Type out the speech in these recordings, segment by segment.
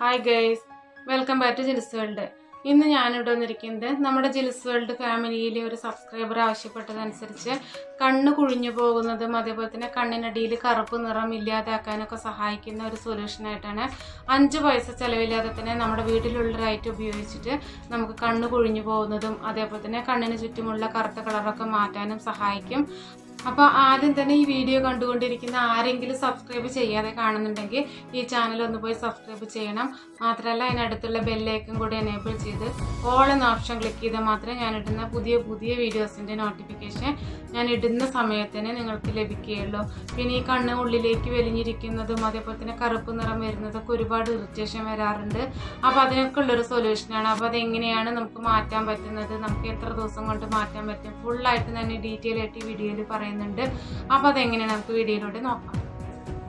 Hi guys welcome back to Jil's world ഇന്ന് ഞാനിവിടെ വന്നിരിക്കുന്നത് നമ്മുടെ ജിൽസ് വേൾഡ് ഫാമിലിയിലെ ഒരു സബ്സ്ക്രൈബർ ആവശ്യപ്പെട്ടതനുസരിച്ച് കണ്ണ് കുഴിഞ്ഞു പോകുന്നതും അതേപോലെ തന്നെ കണ്ണിനടിയിൽ കറുപ്പ് നിറം ഇല്ലാതാക്കാനൊക്കെ സഹായിക്കുന്ന ഒരു സൊല്യൂഷനായിട്ടാണ് അഞ്ച് പൈസ ചിലവില്ലാതെ തന്നെ നമ്മുടെ വീട്ടിലുള്ള ഐറ്റം ഉപയോഗിച്ചിട്ട് നമുക്ക് കണ്ണ് കുഴിഞ്ഞു പോകുന്നതും അതേപോലെ തന്നെ കണ്ണിന് ചുറ്റുമുള്ള കറുത്ത കളറൊക്കെ മാറ്റാനും സഹായിക്കും. അപ്പോൾ ആദ്യം തന്നെ ഈ വീഡിയോ കണ്ടുകൊണ്ടിരിക്കുന്ന ആരെങ്കിലും സബ്സ്ക്രൈബ് ചെയ്യാതെ കാണുന്നുണ്ടെങ്കിൽ ഈ ചാനൽ ഒന്ന് പോയി സബ്സ്ക്രൈബ് ചെയ്യണം. മാത്രമല്ല അതിനടുത്തുള്ള ബെല്ലേക്കും കൂടി എനേബിൾ ചെയ്ത് ഓൾ എന്ന ഓപ്ഷൻ ക്ലിക്ക് ചെയ്താൽ മാത്രമേ ഞാൻ ഇടുന്ന പുതിയ പുതിയ വീഡിയോസിന്റെ നോട്ടിഫിക്കേഷൻ ഞാൻ ഇടുന്ന സമയത്തന്നെ നിങ്ങൾക്ക് ലഭിക്കുകയുള്ളൂ. പിന്നെ ഈ കണ്ണ് ഉള്ളിലേക്ക് വലിഞ്ഞിരിക്കുന്നതും അതേപോലെ തന്നെ കറുപ്പ് നിറം വരുന്നതൊക്കെ ഒരുപാട് ഇറിറ്റേഷൻ വരാറുണ്ട്. അപ്പോൾ അതിനൊക്കെ ഉള്ളൊരു സൊല്യൂഷനാണ് അപ്പോൾ അതെങ്ങനെയാണ് നമുക്ക് മാറ്റാൻ പറ്റുന്നത്? നമുക്ക് എത്ര ദിവസം കൊണ്ട് മാറ്റാൻ പറ്റും? ഫുള്ളായിട്ട് തന്നെ ഡീറ്റെയിൽ ആയിട്ട് ഈ വീഡിയോയിൽ പറയുന്നുണ്ട്. അപ്പോൾ അതെങ്ങനെയാണ് നമുക്ക് വീഡിയോയിലൂടെ നോക്കാം.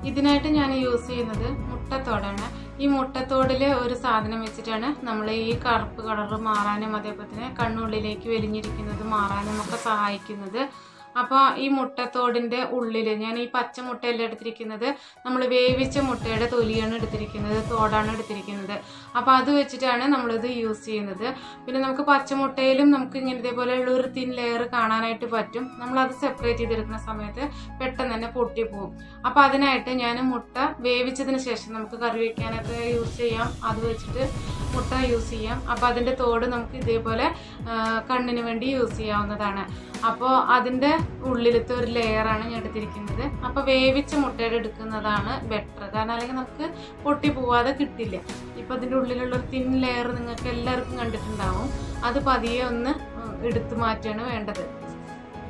ഇതിനായിട്ട് ഞാൻ യൂസ് ചെയ്യുന്നത് മുട്ടത്തോടാണ്. ഈ മുട്ടത്തോടിൽ ഒരു സാധനം വെച്ചിട്ടാണ് നമ്മൾ ഈ കറുപ്പ് കളർ മാറാനും അതേപോലെ തന്നെ കണ്ണുള്ളിലേക്ക് വലിഞ്ഞിരിക്കുന്നത് മാറാനും ഒക്കെ സഹായിക്കുന്നത്. അപ്പോൾ ഈ മുട്ടത്തോടിന്റെ ഉള്ളിൽ ഞാൻ ഈ പച്ച മുട്ടയല്ല എടുത്തിരിക്കുന്നത്? നമ്മൾ വേവിച്ച മുട്ടയുടെ തൊലിയാണ് എടുത്തിരിക്കുന്നത് തോടാണ് എടുത്തിരിക്കുന്നത്. അപ്പോൾ അത് വെച്ചിട്ടാണ് നമ്മളിത് യൂസ് ചെയ്യുന്നത്. പിന്നെ നമുക്ക് പച്ചമുട്ടയിലും നമുക്ക് ഇങ്ങനെ ഇതേപോലെയുള്ള ഒരു തിൻ ലെയർ കാണാനായിട്ട് പറ്റും. നമ്മളത് സെപ്പറേറ്റ് ചെയ്തെടുക്കുന്ന സമയത്ത് പെട്ടെന്ന് തന്നെ പൊട്ടിപ്പോവും അപ്പോൾ അതിനായിട്ട് ഞാൻ മുട്ട വേവിച്ചതിന് ശേഷം നമുക്ക് കറി വയ്ക്കാനൊക്കെ യൂസ് ചെയ്യാം. അത് വെച്ചിട്ട് മുട്ട യൂസ് ചെയ്യാം. അപ്പോൾ അതിന്റെ തോട് നമുക്ക് ഇതേപോലെ കണ്ണിന് വേണ്ടി യൂസ് ചെയ്യാവുന്നതാണ്. അപ്പോൾ അതിന്റെ ഉള്ളിലത്തെ ഒരു ലെയറാണ് ഞാൻ എടുത്തിരിക്കുന്നത്. അപ്പോൾ വേവിച്ച മുട്ടയുടെ എടുക്കുന്നതാണ് ബെറ്റർ കാരണം അല്ലെങ്കിൽ നമുക്ക് പൊട്ടി പോവാതെ കിട്ടില്ല. ഇപ്പൊ അതിന്റെ ഉള്ളിലുള്ള ഒരു തിൻ ലെയർ നിങ്ങൾക്ക് എല്ലാവർക്കും കണ്ടിട്ടുണ്ടാവും. അത് പതിയെ ഒന്ന് എടുത്തു മാറ്റുകയാണ് വേണ്ടത്.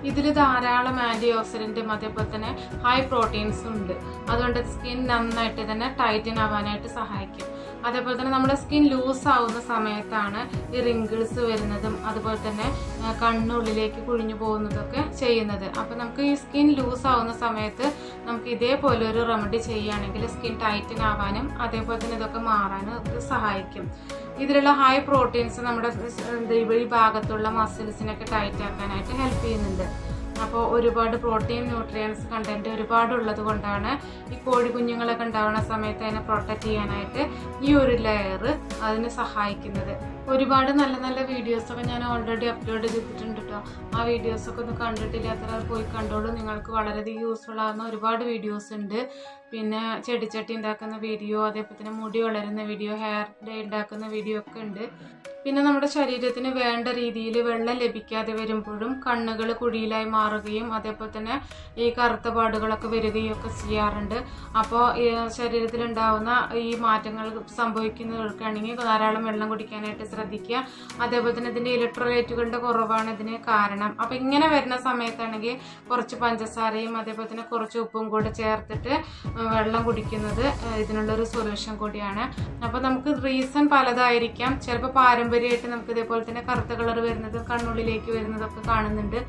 ഇതിൽ ധാരാളം ആന്റി ഓക്സിഡന്റും അതേപോലെ തന്നെ ഹൈ പ്രോട്ടീൻസും ഉണ്ട്. അതുകൊണ്ട് സ്കിൻ നന്നായിട്ട് തന്നെ ടൈറ്റൻ ആവാനായിട്ട് സഹായിക്കും. അതേപോലെ തന്നെ നമ്മുടെ സ്കിൻ ലൂസ് ആവുന്ന സമയത്താണ് ഈ റിങ്കിൾസ് വരുന്നതും അതുപോലെ തന്നെ കണ്ണുള്ളിലേക്ക് കുഴിഞ്ഞു പോകുന്നതൊക്കെ ചെയ്യുന്നത്. അപ്പോൾ നമുക്ക് ഈ സ്കിൻ ലൂസ് ആവുന്ന സമയത്ത് നമുക്ക് ഇതേപോലെ ഒരു റെമഡി ചെയ്യുകയാണെങ്കിൽ സ്കിൻ ടൈറ്റൻ ആവാനും അതേപോലെ തന്നെ ഇതൊക്കെ മാറാനും ഒക്കെ സഹായിക്കും. ഇതിലുള്ള ഹൈ പ്രോട്ടീൻസ് നമ്മുടെ ഈ ഭാഗത്തുള്ള മസിൽസിനൊക്കെ ടൈറ്റ് ആക്കാനായിട്ട് ഹെൽപ്പ് ചെയ്യുന്നുണ്ട്. അപ്പോൾ ഒരുപാട് പ്രോട്ടീൻ ന്യൂട്രിയൻസ് കണ്ടന്റ് ഒരുപാട് ഉള്ളത് കൊണ്ടാണ് ഈ കോഴി കുഞ്ഞുങ്ങളൊക്കെ ഉണ്ടാവുന്ന സമയത്ത് അതിനെ പ്രൊട്ടക്റ്റ് ചെയ്യാനായിട്ട് ഈ ഒരു ലെയർ അതിനെ സഹായിക്കുന്നത്. ഒരുപാട് നല്ല നല്ല വീഡിയോസൊക്കെ ഞാൻ ഓൾറെഡി അപ്ലോഡ് ചെയ്തിട്ടുണ്ട് കേട്ടോ ആ വീഡിയോസൊക്കെ ഒന്ന് കണ്ടിട്ടില്ലാത്തവർ പോയി കണ്ടോളൂ. നിങ്ങൾക്ക് വളരെയധികം യൂസ്ഫുൾ ആകുന്ന ഒരുപാട് വീഡിയോസ് ഉണ്ട്. പിന്നെ ചെടിച്ചട്ടി ഉണ്ടാക്കുന്ന വീഡിയോ അതേപോലെ തന്നെ മുടി വളരുന്ന വീഡിയോ ഹെയർ ഡേ ഉണ്ടാക്കുന്ന വീഡിയോ ഒക്കെ ഉണ്ട്. പിന്നെ നമ്മുടെ ശരീരത്തിന് വേണ്ട രീതിയിൽ വെള്ളം ലഭിക്കാതെ വരുമ്പോഴും കണ്ണുകൾ കുഴിയിലായി മാറുകയും അതേപോലെ തന്നെ ഈ കറുത്ത പാടുകളൊക്കെ വരികയും ഒക്കെ ചെയ്യാറുണ്ട്. അപ്പോൾ ശരീരത്തിലുണ്ടാവുന്ന ഈ മാറ്റങ്ങൾ സംഭവിക്കുന്നവർക്കാണെങ്കിൽ ധാരാളം വെള്ളം കുടിക്കാനായിട്ട് ശ്രദ്ധിക്കുക. അതേപോലെ തന്നെ ഇതിന്റെ ഇലക്ട്രോലൈറ്റുകളുടെ കുറവാണ് ഇതിന് കാരണം. അപ്പോൾ ഇങ്ങനെ വരുന്ന സമയത്താണെങ്കിൽ കുറച്ച് പഞ്ചസാരയും അതേപോലെ തന്നെ കുറച്ച് ഉപ്പും കൂടെ ചേർത്തിട്ട് വെള്ളം കുടിക്കുന്നത് ഇതിനുള്ളൊരു സൊല്യൂഷൻ കൂടിയാണ്. അപ്പോൾ നമുക്ക് റീസൺ പലതായിരിക്കാം. ചിലപ്പോൾ പാരമ്പര്യമായിട്ട് നമുക്ക് ഇതേപോലെ തന്നെ കറുത്ത കളർ വരുന്നതും കണ്ണുള്ളിലേക്ക് വരുന്നതൊക്കെ കാണുന്നുണ്ട്.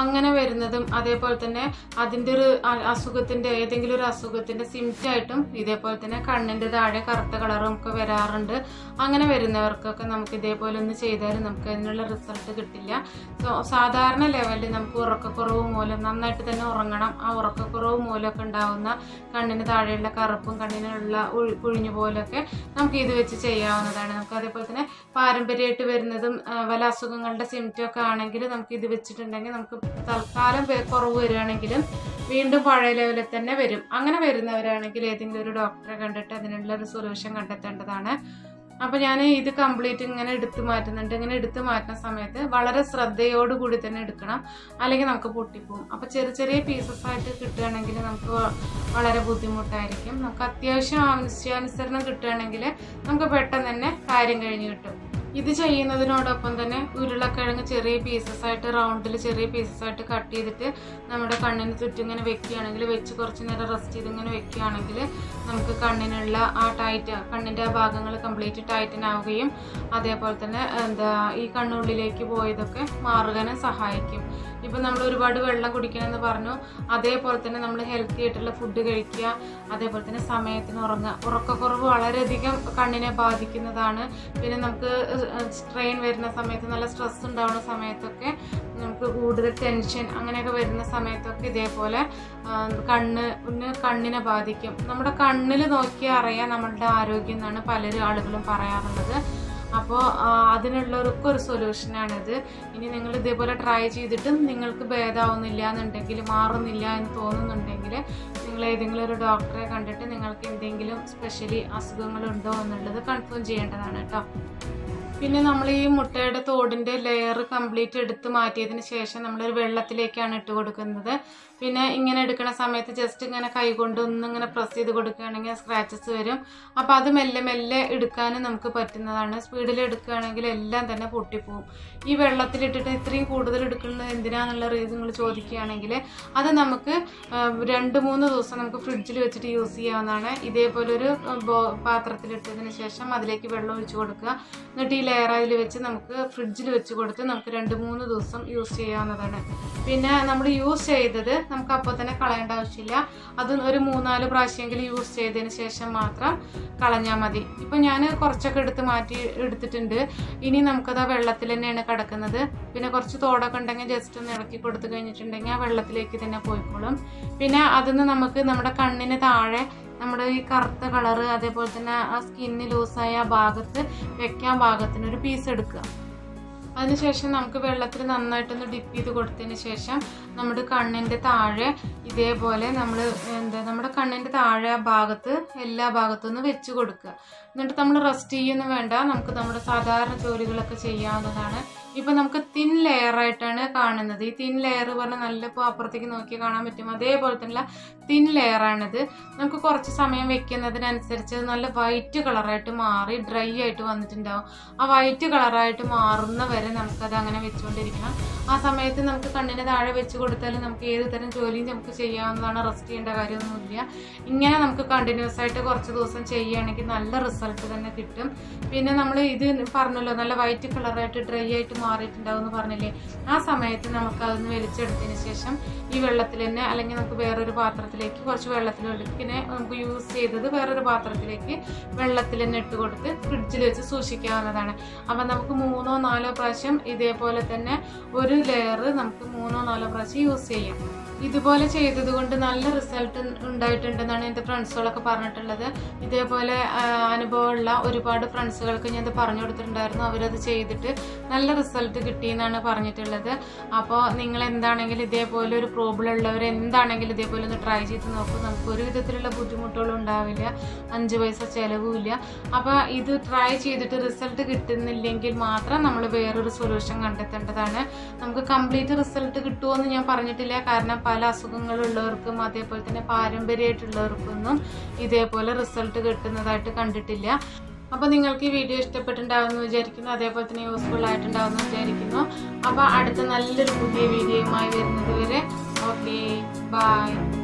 അങ്ങനെ വരുന്നതും അതേപോലെ തന്നെ അതിന്റെ ഒരു അസുഖത്തിന്റെ ഏതെങ്കിലും ഒരു അസുഖത്തിന്റെ സിംറ്റായിട്ടും ഇതേപോലെ തന്നെ കണ്ണിന്റെ താഴെ കറുത്ത കളറും ഒക്കെ വരാറുണ്ട്. അങ്ങനെ വരുന്നവർക്കൊക്കെ നമുക്ക് ഇതേപോലെ ഒന്ന് ചെയ്താൽ നമുക്ക് അതിനുള്ള റിസൾട്ട് കിട്ടില്ല. സോ സാധാരണ ലെവലിൽ നമുക്ക് ഉറക്കക്കുറവ് മൂലം നന്നായിട്ട് തന്നെ ഉറങ്ങണം. ആ ഉറക്കക്കുറവ് മൂലമൊക്കെ ഉണ്ടാകുന്ന കണ്ണിന് താഴെയുള്ള കറുപ്പും കണ്ണിനുള്ള കുഴിഞ്ഞു പോലൊക്കെ നമുക്ക് ഇത് വെച്ച് ചെയ്യാവുന്നതാണ്. നമുക്ക് അതേപോലെ തന്നെ പാരമ്പര്യമായിട്ട് വരുന്നതും വല്ല അസുഖങ്ങളുടെ സിംറ്റം ഒക്കെ ആണെങ്കിൽ നമുക്ക് ഇത് വെച്ചിട്ടുണ്ടെങ്കിൽ നമുക്ക് തൽക്കാലം കുറവ് വരികയാണെങ്കിലും വീണ്ടും പഴയ ലെവലിൽ തന്നെ വരും. അങ്ങനെ വരുന്നവരാണെങ്കിൽ ഏതെങ്കിലും ഒരു ഡോക്ടറെ കണ്ടിട്ട് അതിനുള്ള ഒരു സൊല്യൂഷൻ കണ്ടെത്തേണ്ടതാണ്. അപ്പോൾ ഞാൻ ഇത് കംപ്ലീറ്റ് ഇങ്ങനെ എടുത്തു മാറ്റുന്നുണ്ട്. ഇങ്ങനെ എടുത്തു മാറ്റുന്ന സമയത്ത് വളരെ ശ്രദ്ധയോടുകൂടി തന്നെ എടുക്കണം. അല്ലെങ്കിൽ നമുക്ക് പൊട്ടിപ്പോകും അപ്പോൾ ചെറിയ ചെറിയ പീസസ് ആയിട്ട് കിട്ടുകയാണെങ്കിൽ നമുക്ക് വളരെ ബുദ്ധിമുട്ടായിരിക്കും. നമുക്ക് അത്യാവശ്യം ആവശ്യാനുസരണം കിട്ടുകയാണെങ്കിൽ നമുക്ക് പെട്ടെന്ന് തന്നെ കാര്യം കഴിഞ്ഞ് കിട്ടും. ഇത് ചെയ്യുന്നതിനോടൊപ്പം തന്നെ ഉരുളക്കിഴങ്ങ് ചെറിയ പീസസ് ആയിട്ട് റൗണ്ടിൽ ചെറിയ പീസസ് ആയിട്ട് കട്ട് ചെയ്തിട്ട് നമ്മുടെ കണ്ണിന് ചുറ്റും ഇങ്ങനെ വെക്കുകയാണെങ്കിൽ വെച്ച് കുറച്ച് നേരം റെസ്റ്റ് ചെയ്ത് ഇങ്ങനെ വെക്കുകയാണെങ്കിൽ നമുക്ക് കണ്ണിനുള്ള ആ ടൈറ്റ് കണ്ണിന്റെ ആ ഭാഗങ്ങൾ കംപ്ലീറ്റ് ടൈറ്റൻ ആവുകയും അതേപോലെ തന്നെ എന്താ ഈ കണ്ണുള്ളിലേക്ക് പോയതൊക്കെ മാറുകാനും സഹായിക്കും. ഇപ്പം നമ്മൾ ഒരുപാട് വെള്ളം കുടിക്കണം എന്ന് പറഞ്ഞു. അതേപോലെ തന്നെ നമ്മൾ ഹെൽത്തി ആയിട്ടുള്ള ഫുഡ് കഴിക്കുക. അതേപോലെ തന്നെ സമയത്തിന് ഉറങ്ങുക. ഉറക്കക്കുറവ് വളരെയധികം കണ്ണിനെ ബാധിക്കുന്നതാണ്. പിന്നെ നമുക്ക് സ്ട്രെയിൻ വരുന്ന സമയത്ത് നല്ല സ്ട്രെസ് ഉണ്ടാവുന്ന സമയത്തൊക്കെ നമുക്ക് കൂടുതൽ ടെൻഷൻ അങ്ങനെയൊക്കെ വരുന്ന സമയത്തൊക്കെ ഇതേപോലെ കണ്ണ് കണ്ണിനെ ബാധിക്കും. നമ്മുടെ കണ്ണിൽ നോക്കിയാൽ അറിയാം നമ്മളുടെ ആരോഗ്യം എന്നാണ് പലരും ആളുകളും പറയാറുള്ളത്. അപ്പോൾ അതിനുള്ളവർക്ക് ഒരു സൊല്യൂഷനാണിത് ഇനി നിങ്ങൾ ഇതേപോലെ ട്രൈ ചെയ്തിട്ടും നിങ്ങൾക്ക് ഭേദമാവുന്നില്ല എന്നുണ്ടെങ്കിൽ മാറുന്നില്ല എന്ന് തോന്നുന്നുണ്ടെങ്കിൽ നിങ്ങൾ ഏതെങ്കിലും ഒരു ഡോക്ടറെ കണ്ടിട്ട് നിങ്ങൾക്ക് എന്തെങ്കിലും സ്പെഷ്യലി അസുഖങ്ങളുണ്ടോ എന്നുള്ളത് കൺഫേം ചെയ്യേണ്ടതാണ് കേട്ടോ. പിന്നെ നമ്മൾ ഈ മുട്ടയുടെ തോടിന്റെ ലെയർ കംപ്ലീറ്റ് എടുത്ത് മാറ്റിയതിന് ശേഷം നമ്മളൊരു വെള്ളത്തിലേക്കാണ് ഇട്ട് കൊടുക്കുന്നത്. പിന്നെ ഇങ്ങനെ എടുക്കുന്ന സമയത്ത് ജസ്റ്റ് ഇങ്ങനെ കൈ കൈകൊണ്ട് ഒന്നിങ്ങനെ പ്രസ് ചെയ്ത് കൊടുക്കുകയാണെങ്കിൽ സ്ക്രാച്ചസ് വരും. അപ്പോൾ അത് മെല്ലെ മെല്ലെ എടുക്കാനും നമുക്ക് പറ്റുന്നതാണ്. സ്പീഡിൽ എടുക്കുകയാണെങ്കിൽ എല്ലാം തന്നെ പൊട്ടിപ്പോവും. ഈ വെള്ളത്തിലിട്ടിട്ട് ഇത്രയും കൂടുതൽ എടുക്കുന്നത് എന്തിനാണെന്നുള്ള റീസൺ നിങ്ങൾ ചോദിക്കുകയാണെങ്കിൽ അത് നമുക്ക് രണ്ട് മൂന്ന് ദിവസം നമുക്ക് ഫ്രിഡ്ജിൽ വെച്ചിട്ട് യൂസ് ചെയ്യാവുന്നതാണ്. ഇതേപോലെ ഒരു ബോ- പാത്രത്തിലിട്ടതിന് ശേഷം അതിലേക്ക് വെള്ളം ഒഴിച്ച് കൊടുക്കുക. എന്നിട്ട് ഈ ലെയർ അതിൽ വെച്ച് നമുക്ക് ഫ്രിഡ്ജിൽ വെച്ച് കൊടുത്ത് നമുക്ക് രണ്ട് മൂന്ന് ദിവസം യൂസ് ചെയ്യാവുന്നതാണ്. പിന്നെ നമ്മൾ യൂസ് ചെയ്തത് നമുക്ക് അപ്പോൾ തന്നെ കളയേണ്ട ആവശ്യമില്ല. അത് ഒരു മൂന്നാൽ പ്രാവശ്യമെങ്കിലും യൂസ് ചെയ്തതിന് ശേഷം മാത്രം കളഞ്ഞാൽ മതി. ഇപ്പം ഞാൻ കുറച്ചൊക്കെ എടുത്ത് മാറ്റി എടുത്തിട്ടുണ്ട്. ഇനി നമുക്കത് ആ വെള്ളത്തിൽ തന്നെയാണ് കിടക്കുന്നത്. പിന്നെ കുറച്ച് തോടൊക്കെ ഉണ്ടെങ്കിൽ ജസ്റ്റ് ഒന്ന് ഇളക്കി കൊടുത്തു കഴിഞ്ഞിട്ടുണ്ടെങ്കിൽ ആ വെള്ളത്തിലേക്ക് തന്നെ പോയിക്കോളും. പിന്നെ അതിന്ന് നമുക്ക് നമ്മുടെ കണ്ണിന് താഴെ നമ്മുടെ ഈ കറുത്ത കളറ് അതേപോലെ തന്നെ ആ സ്കിന്ന് ലൂസായ ആ ഭാഗത്ത് വെക്കാൻ ഭാഗത്തിന് ഒരു പീസ് എടുക്കുക. അതിനുശേഷം നമുക്ക് വെള്ളത്തിൽ നന്നായിട്ടൊന്ന് ഡിപ്പ് ചെയ്ത് കൊടുത്തതിന് ശേഷം നമ്മുടെ കണ്ണിന്റെ താഴെ ഇതേപോലെ നമ്മൾ എന്താ നമ്മുടെ കണ്ണിന്റെ താഴെ ഭാഗത്ത് എല്ലാ ഭാഗത്തും ഒന്ന് വെച്ച് കൊടുക്കുക. എന്നിട്ട് നമ്മൾ റെസ്റ്റ് ചെയ്യൊന്നും വേണ്ട. നമുക്ക് നമ്മുടെ സാധാരണ ജോലികളൊക്കെ ചെയ്യാവുന്നതാണ്. ഇപ്പം നമുക്ക് തിൻ ലെയർ ആയിട്ടാണ് കാണുന്നത്. ഈ തിൻ ലെയർ പറഞ്ഞാൽ നല്ല ഇപ്പോൾ അപ്പുറത്തേക്ക് നോക്കി കാണാൻ പറ്റും. അതേപോലെ തന്നെ തിൻ ലെയർ ആണിത്. നമുക്ക് കുറച്ച് സമയം വെക്കുന്നതിനനുസരിച്ച് നല്ല വൈറ്റ് കളറായിട്ട് മാറി ഡ്രൈ ആയിട്ട് വന്നിട്ടുണ്ടാവും. ആ വൈറ്റ് കളറായിട്ട് മാറുന്ന വരെ നമുക്കത് അങ്ങനെ വെച്ചുകൊണ്ടിരിക്കണം ആ സമയത്ത് നമുക്ക് കണ്ണിന് താഴെ വെച്ച് കൊടുത്താൽ നമുക്ക് ഏത് തരം ജോലിയും നമുക്ക് ചെയ്യാവുന്നതാണ്. റെസ്റ്റ് ചെയ്യേണ്ട കാര്യമൊന്നുമില്ല. ഇങ്ങനെ നമുക്ക് കണ്ടിന്യൂസ് ആയിട്ട് കുറച്ച് ദിവസം ചെയ്യുകയാണെങ്കിൽ നല്ല റിസൾട്ട് തന്നെ കിട്ടും. പിന്നെ നമ്മൾ ഇത് പറഞ്ഞല്ലോ നല്ല വൈറ്റ് കളറായിട്ട് ഡ്രൈ ആയിട്ട് മാറിയിട്ടുണ്ടാവും എന്ന് പറഞ്ഞില്ലേ? ആ സമയത്ത് നമുക്ക് അതൊന്ന് വലിച്ചെടുത്തതിന് ശേഷം ഈ വെള്ളത്തിൽ തന്നെ അല്ലെങ്കിൽ നമുക്ക് വേറൊരു പാത്രത്തിലേക്ക് കുറച്ച് വെള്ളത്തിൽ പിന്നെ നമുക്ക് യൂസ് ചെയ്തത് വേറൊരു പാത്രത്തിലേക്ക് വെള്ളത്തിൽ തന്നെ ഇട്ട് കൊടുത്ത് ഫ്രിഡ്ജിൽ വെച്ച് സൂക്ഷിക്കാവുന്നതാണ്. അപ്പം നമുക്ക് മൂന്നോ നാലോ പ്രാവശ്യം ഇതേപോലെ തന്നെ ഒരു ലെയർ നമുക്ക് മൂന്നോ നാലോ പ്രാവശ്യം യൂസ് ചെയ്യാം. ഇതുപോലെ ചെയ്തതുകൊണ്ട് നല്ല റിസൾട്ട് ഉണ്ടായിട്ടുണ്ടെന്നാണ് എന്റെ ഫ്രണ്ട്സുകളൊക്കെ പറഞ്ഞിട്ടുള്ളത്. ഇതേപോലെ അനുഭവമുള്ള ഒരുപാട് ഫ്രണ്ട്സുകൾക്ക് ഞാൻ ഇത് പറഞ്ഞു കൊടുത്തിട്ടുണ്ടായിരുന്നു. അവരത് ചെയ്തിട്ട് നല്ല റിസൾട്ട് കിട്ടിയെന്നാണ് പറഞ്ഞിട്ടുള്ളത്. അപ്പോൾ നിങ്ങൾ എന്താണെങ്കിലും ഇതേപോലെ ഒരു പ്രോബ്ലം ഉള്ളവർ എന്താണെങ്കിലും ഇതേപോലെ ഒന്ന് ട്രൈ ചെയ്ത് നോക്കും. നമുക്ക് ഒരു വിധത്തിലുള്ള ബുദ്ധിമുട്ടുകളും ഉണ്ടാവില്ല. അഞ്ച് പൈസ ചിലവുമില്ല. അപ്പോൾ ഇത് ട്രൈ ചെയ്തിട്ട് റിസൾട്ട് കിട്ടുന്നില്ലെങ്കിൽ മാത്രം നമ്മൾ വേറൊരു സൊല്യൂഷൻ കണ്ടെത്തേണ്ടതാണ്. നമുക്ക് കംപ്ലീറ്റ് റിസൾട്ട് കിട്ടുമോ എന്ന് ഞാൻ പറഞ്ഞിട്ടില്ല. കാരണം പല അസുഖങ്ങളുള്ളവർക്കും അതേപോലെ തന്നെ പാരമ്പര്യമായിട്ടുള്ളവർക്കൊന്നും ഇതേപോലെ റിസൾട്ട് കിട്ടുന്നതായിട്ട് കണ്ടിട്ടില്ല. അപ്പോൾ നിങ്ങൾക്ക് ഈ വീഡിയോ ഇഷ്ടപ്പെട്ടിട്ടുണ്ടാവുമെന്ന് വിചാരിക്കുന്നു. അതേപോലെ തന്നെ യൂസ്ഫുൾ ആയിട്ടുണ്ടാവുമെന്ന് വിചാരിക്കുന്നു. അപ്പോൾ അടുത്ത നല്ലൊരു പുതിയ വീഡിയോയുമായി വരുന്നത് വരെ ഓക്കെ ബൈ